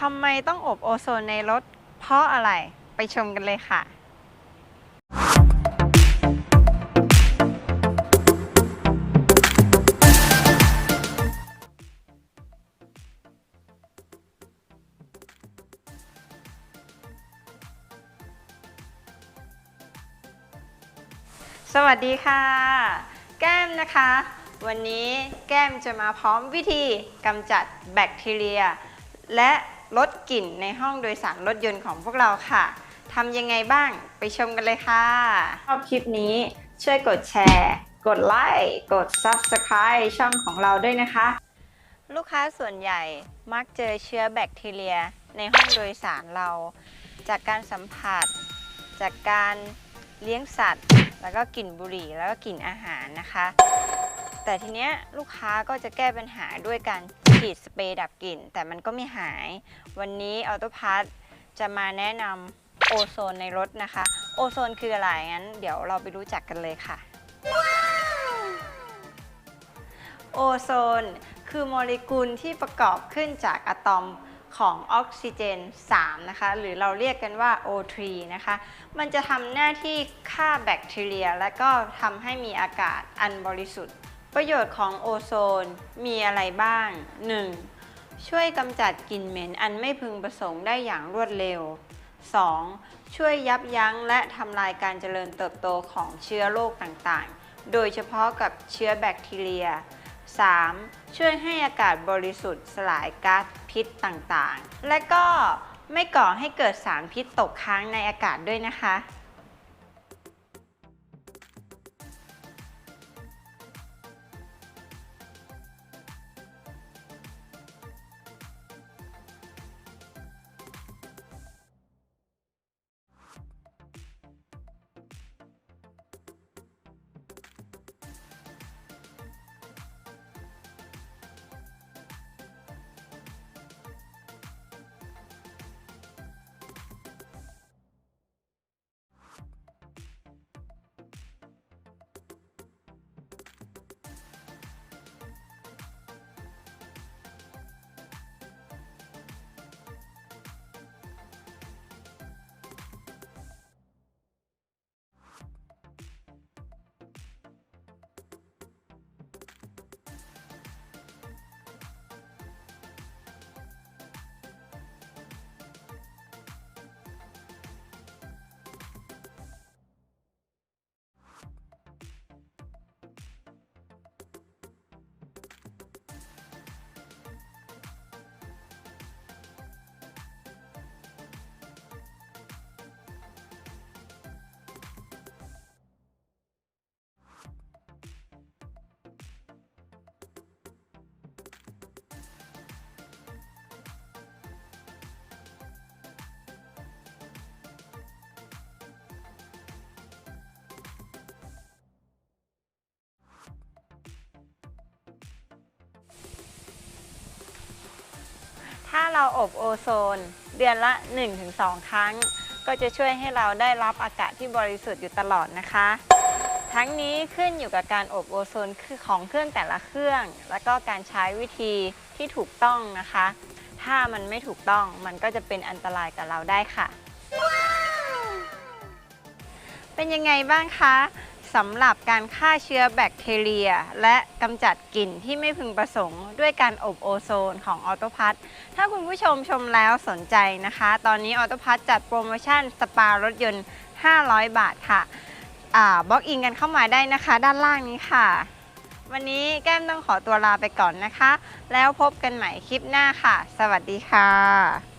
ทำไมต้องอบโอโซนในรถ เพราะอะไรไปชมกันเลยค่ะ สวัสดีค่ะ แก้มนะคะ วันนี้แก้มจะมาพร้อมวิธีกำจัดแบคทีเรีย และ ลดกลิ่นในห้องโดยสารรถยนต์ของพวกเราค่ะทำยังไงบ้างไปชมกันเลยค่ะชอบคลิปนี้ช่วยกดแชร์ กดไลค์กด Subscribe ช่องของเราด้วยนะคะ ลูกค้าส่วนใหญ่มักเจอเชื้อแบคทีเรีย ในห้องโดยสารเรา จากการสัมผัส จากการเลี้ยงสัตว์ แล้วก็กลิ่นบุหรี่แล้วก็กลิ่นอาหารนะคะ แต่ทีเนี้ยลูกค้าก็จะแก้ปัญหาด้วยการฉีดสเปรย์ดับกลิ่น แต่มันก็ไม่หาย วันนี้ออโตพาร์ทจะมาแนะนำโอโซนในรถนะคะ โอโซนคืออะไรงั้น เดี๋ยวเราไปรู้จักกันเลยค่ะ โอโซน คือโมเลกุลที่ประกอบขึ้นจากอะตอมของออกซิเจน 3 นะคะ หรือเราเรียกกันว่า O3 นะคะ มันจะทำหน้าที่ฆ่าแบคทีเรีย และก็ทำให้มีอากาศอันบริสุทธิ์ ประโยชน์ของโอโซนมีอะไรบ้าง 1. ช่วยกำจัดกลิ่นเหม็นอันไม่พึงประสงค์ได้อย่างรวดเร็ว 2. ช่วยยับยั้งและทำลายการเจริญเติบโตของเชื้อโรคต่างๆ โดยเฉพาะกับเชื้อแบคทีเรีย 3. ช่วยให้อากาศบริสุทธิ์สลายก๊าซพิษต่างๆ และก็ไม่ก่อให้เกิดสารพิษตกค้างในอากาศด้วยนะคะ เราอบโอโซน เดือนละ 1-2 ครั้ง ก็จะช่วยให้เราได้รับอากาศที่บริสุทธิ์อยู่ตลอดนะคะ ทั้งนี้ขึ้นอยู่กับการอบโอโซนคือของเครื่องแต่ละเครื่อง แล้วก็การใช้วิธีที่ถูกต้องนะคะ ถ้ามันไม่ถูกต้องมันก็จะเป็นอันตรายกับเราได้ค่ะ เป็นยังไงบ้างคะ สำหรับการฆ่าเชื้อแบคทีเรีย และกำจัดกลิ่นที่ไม่พึงประสงค์ ด้วยการอบโอโซนของออโตพัทถ้าคุณผู้ชมชมแล้วสนใจนะคะ ตอนนี้ออโตพัทจัดโปรโมชั่นสปารถยนต์ 500 บาทค่ะบล็อกอินกันเข้ามาได้นะคะ ด้านล่างนี้ค่ะ วันนี้แก้มต้องขอตัวลาไปก่อนนะคะ แล้วพบกันใหม่คลิปหน้าค่ะ สวัสดีค่ะ